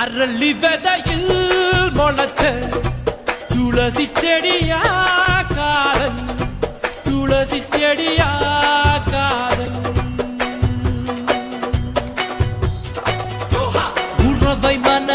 அரளி விதையில் முளைச்ச துளசி செடியா காதல் துளசி செடியா காதல் உறவை மன